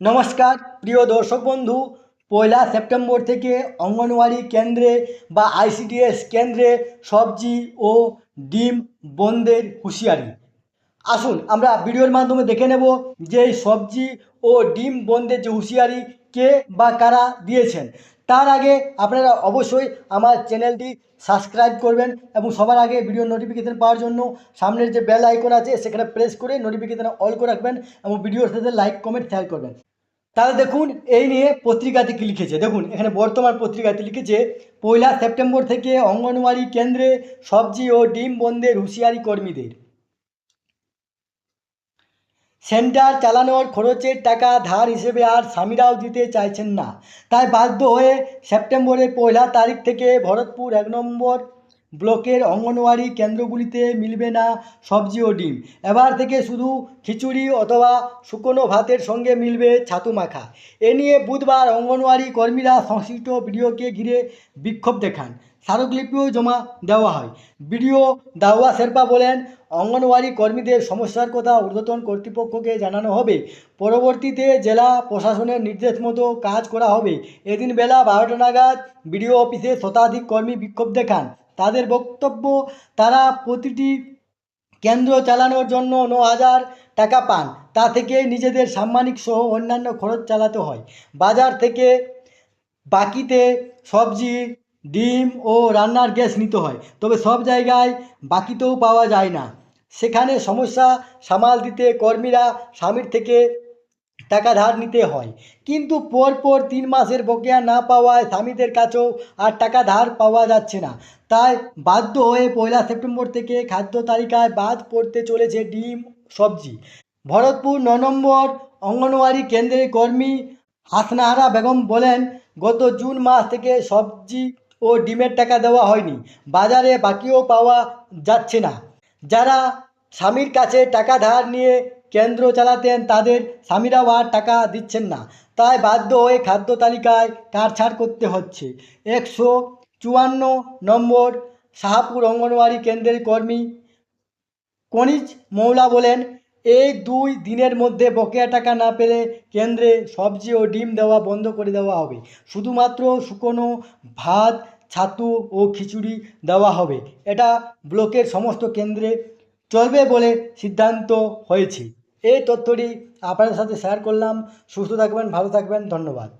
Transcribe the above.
নমস্কার, প্রিয় দর্শক বন্ধু, পয়লা সেপ্টেম্বর থেকে অঙ্গনওয়াড়ি কেন্দ্রে বা আইসিডিএস কেন্দ্রে সবজি ও ডিম বন্ধের হুঁশিয়ারি। আসুন, আমরা ভিডিওর মাধ্যমে দেখে নেব যে সবজি ও ডিম বন্ধের যে হুঁশিয়ারি কে বা কারা দিয়েছেন। তার আগে আপনারা অবশ্যই আমার চ্যানেলটি সাবস্ক্রাইব করবেন এবং সবার আগে ভিডিও নোটিফিকেশান পাওয়ার জন্য সামনের যে বেল আইকন আছে, সেখানে প্রেস করে নোটিফিকেশান অল করে রাখবেন এবং ভিডিওর সাথে লাইক, কমেন্ট শেয়ার করবেন। তাহলে দেখুন, এই নিয়ে পত্রিকাতে কী লিখেছে? দেখুন, এখানে বর্তমান পত্রিকাতে লিখেছে, পয়লা সেপ্টেম্বর থেকে অঙ্গনওয়াড়ি কেন্দ্রে সবজি ও ডিম বন্ধের হুঁশিয়ারি কর্মীদের। সেন্টার চালানোর খরচের টাকা ধার হিসেবে আর স্বামীরাও দিতে চাইছেন না। তাই বাধ্য হয়ে সেপ্টেম্বরের পয়লা তারিখ থেকে ভরতপুর এক নম্বর ব্লকের অঙ্গনওয়াড়ি কেন্দ্রগুলিতে মিলবে না সবজি ও ডিম। এবার থেকে শুধু খিচুড়ি অথবা শুকনো ভাতের সঙ্গে মিলবে ছাতু মাখা। এ নিয়ে বুধবার অঙ্গনওয়াড়ি কর্মীরা সংশ্লিষ্ট ভিডিওকে ঘিরে বিক্ষোভ দেখান। স্মারকলিপিও জমা দেওয়া হয়। বিডিও দাওয়া শেরপা বলেন, অঙ্গনওয়াড়ি কর্মীদের সমস্যার কথা ঊর্ধ্বতন কর্তৃপক্ষকে জানানো হবে। পরবর্তীতে জেলা প্রশাসনের নির্দেশ মতো কাজ করা হবে। এদিন বেলা বারোটা নাগাদ বিডিও অফিসে শতাধিক কর্মী বিক্ষোভ দেখান। তাদের বক্তব্য, তারা প্রতিটি কেন্দ্র চালানোর জন্য ন হাজার টাকা পান। তা থেকে নিজেদের সাম্মানিক সহ অন্যান্য খরচ চালাতে হয়। বাজার থেকে বাকিতে সবজি, ডিম ও রান্নার গ্যাস নিতে হয়। তবে সব জায়গায় বাকিতেও পাওয়া যায় না। সেখানে সমস্যা সামাল দিতে কর্মীরা স্বামীর থেকে টাকা ধার নিতে হয়। কিন্তু পরপর তিন মাসের বকেয়া না পাওয়ায় স্বামীদের কাছেও আর টাকা ধার পাওয়া যাচ্ছে না। তাই বাধ্য হয়ে পয়লা সেপ্টেম্বর থেকে খাদ্য তালিকায় বাদ পড়তে চলেছে ডিম, সবজি। ভরতপুর ন নম্বর অঙ্গনওয়াড়ি কেন্দ্রের কর্মী হাসনাহারা বেগম বলেন, গত জুন মাস থেকে সবজি ও ডিমের টাকা দেওয়া হয়নি। বাজারে বাকিও পাওয়া যাচ্ছে না। যারা স্বামীর কাছে টাকা ধার নিয়ে কেন্দ্র চালাতেন তাদের। স্বামীরাও আর টাকা দিচ্ছেন না। তাই বাধ্য হয়ে খাদ্য তালিকায় কাটছাড় করতে হচ্ছে? একশো চুয়ান্ন নম্বর শাহাপুর অঙ্গনওয়াড়ি কেন্দ্রের কর্মী কনিজ মৌলা বলেন, এই দুই দিনের মধ্যে বকেয়া টাকা না পেলে কেন্দ্রে সবজি ও ডিম দেওয়া বন্ধ করে দেওয়া হবে। শুধুমাত্র শুকনো ভাত, ছাতু ও খিচুড়ি দেওয়া হবে। এটা ব্লকের সমস্ত কেন্দ্রে চলবে বলে সিদ্ধান্ত হয়েছে। এই তথ্যটি আপনাদের সাথে শেয়ার করলাম। সুস্থ থাকবেন ভালো থাকবেন ধন্যবাদ।